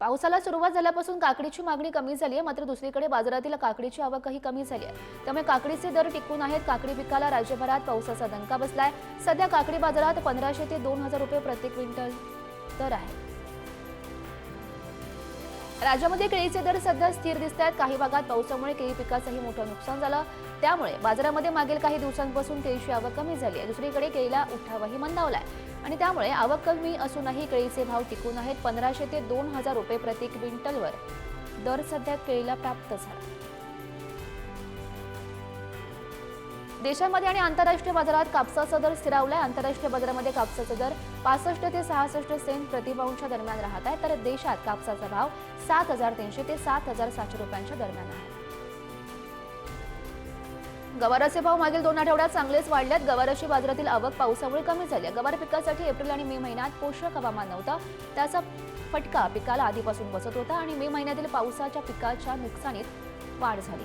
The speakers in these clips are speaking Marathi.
पावसाला सुरुवात झाल्यापासून काकडीची मागणी कमी झाली आहे मात्र दुसरीकडे बाजारातील काकडीची आवकही कमी झाली आहे. त्यामुळे काकडीचे दर टिकून आहेत काकडी पिकाला राज्यभरात पावसाचा दणका बसलाय. सध्या काकडी बाजारात पंधराशे ते दोन हजार रुपये प्रति क्विंटल दर आहे. राज्यामध्ये केळीचे दर सध्या स्थिर दिसत आहेत काही भागात पावसामुळे केळी पिकाचंही मोठं नुकसान झालं. त्यामुळे बाजारामध्ये मागील काही दिवसांपासून केळीची आवक कमी झाली आहे. दुसरीकडे केळीला उठावही मंदावलाय. आणि त्यामुळे आवक कमी असूनही केळीचे भाव टिकून आहेत. पंधराशे ते दोन हजार रुपये प्रति क्विंटलवर दर सध्या केळीला प्राप्त झाला. देशामध्ये आणि आंतरराष्ट्रीय बाजारात कापसाचा दर स्थिरावलाय. आंतरराष्ट्रीय बाजारामध्ये कापसाचा दर पासष्ट ते सहासष्ट सेंट प्रतिपाऊंडच्या दरम्यान राहत आहे. तर देशात कापसाचा भाव सात हजार तीनशे ते सात हजार सातशे रुपयांच्या दरम्यान आहे. गवाराचे भाव मागील दोन आठवड्यात चांगलेच वाढल्यात. गवाराची बाजारातील आवक पावसामुळे कमी झाली आहे. गवार पिकासाठी एप्रिल आणि मे महिन्यात पोषक हवामान नव्हतं. त्याचा फटका पिकाला आधीपासून बसत होता आणि मे महिन्यातील पावसाच्या पिकाच्या नुकसानीत वाढ झाली.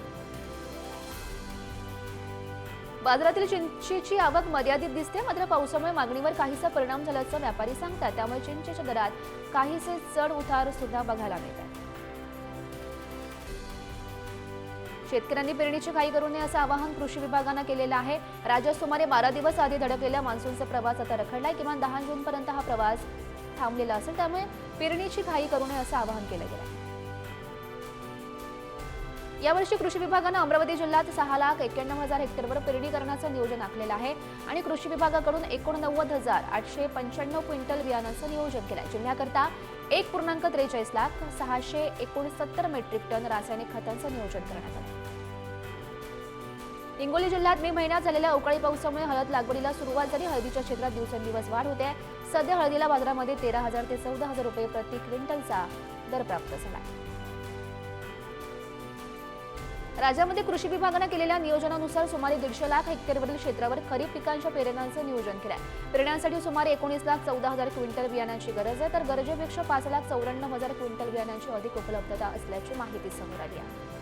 बाजारातील चिंचेची आवक मर्यादित दिसते. मात्र पावसामुळे मागणीवर काहीसा परिणाम झाल्याचं व्यापारी सांगतात. त्यामुळे चिंचेच्या दरात काहीसे चढ उतार सुद्धा बघायला मिळतात. शेतकऱ्यांनी पेरणीची घाई करू नये असं आवाहन कृषी विभागानं केलेलं आहे. राज्यात सुमारे बारा दिवस आधी धडकलेल्या मान्सूनचा प्रवास आता रखडलाय. किमान दहा जून पर्यंत हा प्रवास थांबलेला असेल. त्यामुळे पेरणीची घाई करू नये असं आवाहन केलं गेलं आहे. यावर्षी कृषी विभागानं अमरावती जिल्ह्यात सहा लाख एक्क्याण्णव हजार हेक्टरवर पेरणी करण्याचं नियोजन आखलेलं आहे आणि कृषी विभागाकडून एकोणनव्वद हजार आठशे पंच्याण्णव क्विंटल बियाणांचं नियोजन केलं आहे जिल्ह्याकरता एक पूर्णांक त्रेचाळीस लाख सहाशे एकोणसत्तर मेट्रिक टन रासायनिक खतांचं नियोजन करण्यात आलं. हिंगोली जिल्ह्यात मे महिन्यात झालेल्या अवकाळी पावसामुळे हळद लागवडीला सुरुवात झाली. हळदीच्या क्षेत्रात दिवसेंदिवस वाढ होते. सध्या हळदीला बाजारामध्ये तेरा हजार ते चौदा हजार रुपये प्रति क्विंटलचा दर प्राप्त झाला आहे. राज्यामध्ये कृषी विभागानं केलेल्या नियोजनानुसार सुमारे दीडशे लाख हेक्टरवरील क्षेत्रावर खरीप पिकांच्या पेरण्यांचं नियोजन केलं आहे पेरण्यांसाठी सुमारे एकोणीस लाख चौदा हजार क्विंटल बियाण्यांची गरज आहे तर गरजेपेक्षा पाच लाख चौऱ्याण्णव हजार क्विंटल बियाण्यांची अधिक उपलब्धता असल्याची माहिती समोर आली आहे.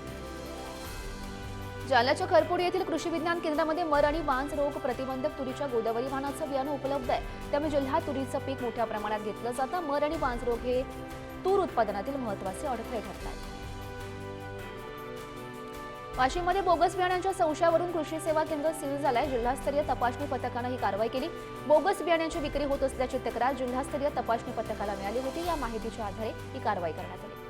जालन्याच्या खरपुडी येथील कृषी विज्ञान केंद्रामध्ये मर आणि वांस रोग प्रतिबंधक तुरीच्या गोदावरी वाहनाचं बियाणं उपलब्ध आहे. त्यामुळे जिल्ह्यात तुरीचं पीक मोठ्या प्रमाणात घेतलं जातं. मर आणि वांस रोग हे तूर उत्पादनातील महत्त्वाचे अडथळे ठरतात. आहेत वाशिममध्ये बोगस बियाण्यांच्या संशयावरून कृषी सेवा केंद्र सील झालंय. जिल्हास्तरीय तपासणी पथकानं ही कारवाई केली. बोगस बियाण्यांची विक्री होत असल्याची तक्रार जिल्हास्तरीय तपासणी पथकाला मिळाली होती. या माहितीच्या आधारे ही कारवाई करण्यात आली.